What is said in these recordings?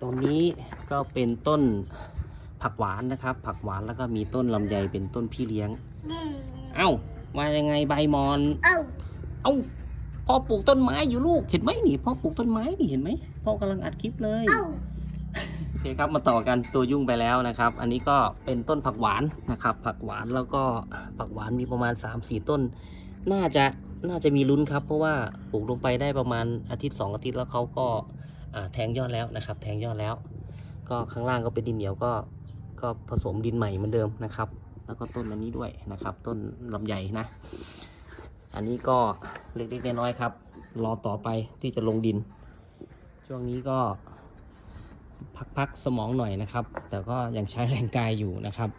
ตรงนี้ก็เป็นต้นผักหวานนะครับ ผักหวานแล้วก็มีต้นลำไยเป็นต้นพี่เลี้ยงนี่เอ้ามายังไงใบมอน เอ้าเอ้าพ่อปลูกต้นไม้อยู่ลูกเห็นไหมนี่พ่อปลูกต้นไม้นี่เห็นไหมพ่อกำลังอัดคลิปเลยเอ้าโอเคครับมาต่อกันตัวยุ่งไปแล้วนะครับ อันนี้ก็เป็นต้นผักหวานนะครับ ผักหวานแล้วก็ผักหวานมีประมาณ 3-4 ต้น น่าจะน่าจะมีลุ้นครับ เพราะว่าปลูกลงไปได้ประมาณอาทิตย์ 2 อาทิตย์แล้วเขาก็อ่า แทงยอดแล้วนะครับ แทงยอดแล้ว ก็ข้างล่างก็เป็นดินเหนียวก็ก็ผสมดินใหม่เหมือนเดิมนะครับ แล้วก็ต้นอันนี้ด้วยนะครับ ต้นลำไยนะ อันนี้ก็เล็กๆน้อยๆครับ รอต่อไปที่จะลงดิน ช่วงนี้ก็พักๆสมองหน่อยนะครับ แต่ก็ยังใช้แรงกายอยู่นะครับ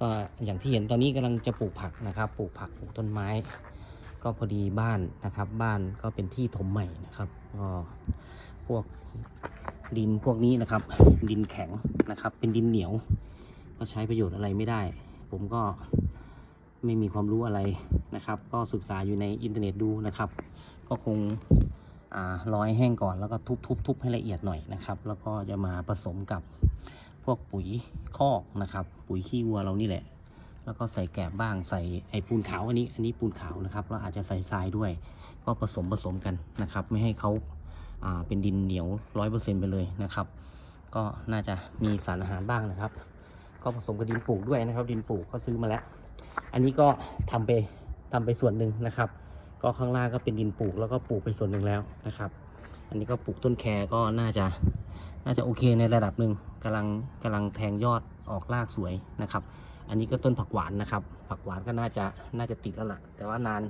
ก็อย่างที่เห็นตอนนี้กำลังจะปลูกผักนะครับ ปลูกผักปลูกต้นไม้ ก็พอดีบ้านนะครับ บ้านก็เป็นที่ถมใหม่นะครับก็ พวกดินพวกนี้นะครับ ดินแข็งนะครับ เป็นดินเหนียว ก็ใช้ประโยชน์อะไรไม่ได้ ผมก็ไม่มีความรู้อะไรนะครับ ก็ศึกษาอยู่ในอินเทอร์เน็ตดูนะครับ ก็คงร้อยแห้งก่อนแล้วก็ทุบทุบทุบให้ละเอียดหน่อยนะครับ แล้วก็จะมาผสมกับพวกปุ๋ยคอกนะครับ ปุ๋ยขี้วัวเรานี่แหละ แล้วก็ใส่แกบบ้างใส่ไอ้ปูนขาวอันนี้ อันนี้ปูนขาวนะครับแล้วอาจจะใส่ทรายด้วย ก็ผสมผสมกันนะครับ ไม่ให้เขา เป็นดินเหนียวร้อยเปอร์เซ็นต์ไปเลยนะครับ ก็น่าจะมีสารอาหารบ้างนะครับ ก็ผสมกับดินปลูกด้วยนะครับ ดินปลูกก็ซื้อมาแล้ว อันนี้ก็ทำไปทำไปส่วนหนึ่งนะครับ ก็ข้างล่างก็เป็นดินปลูกแล้วก็ปลูกไปส่วนหนึ่งแล้วนะครับ อันนี้ก็ปลูกต้นแคก็น่าจะน่าจะโอเคในระดับหนึ่งกำลังกำลังแทงยอดออกรากสวยนะครับ อันนี้ก็ต้นผักหวานนะครับ ผักหวานก็น่าจะน่าจะติดแล้วล่ะแต่ว่านาน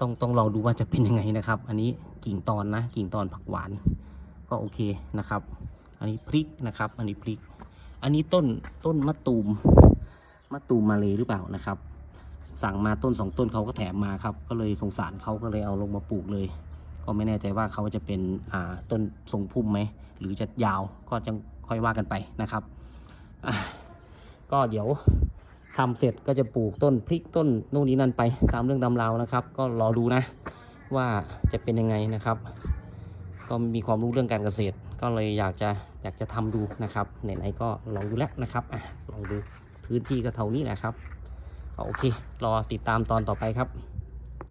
ต้องต้องลองดูว่าจะเป็นยังไงนะครับ อันนี้กิ่งตอนนะกิ่งตอนผักหวาน ก็โอเคนะครับ อันนี้พริกนะครับ อันนี้พริก อันนี้ต้นต้นมะตูมมะตูมมาเลยหรือเปล่านะครับ สั่งมาต้นสองต้นเขาก็แถมมาครับ ก็เลยสงสารเขาก็เลยเอาลงมาปลูกเลย ก็ไม่แน่ใจว่าเขาจะเป็นอ่าต้นทรงพุ่มไหมหรือจะยาวก็จะค่อยว่ากันไปนะครับก็เดี๋ยว ทำเสร็จก็จะปลูกต้นพริกต้นนู่นนี่นั่นไปตามเรื่องตามราวนะครับ ก็รอดูนะว่าจะเป็นยังไงนะครับ ก็มีความรู้เรื่องการเกษตร ก็เลยอยากจะอยากจะทำดูนะครับไหนๆก็ลองดูแล้วนะครับอะลองดูพื้นที่ก็เท่านี้แหละครับก็โอเค รอติดตามตอนต่อไปครับ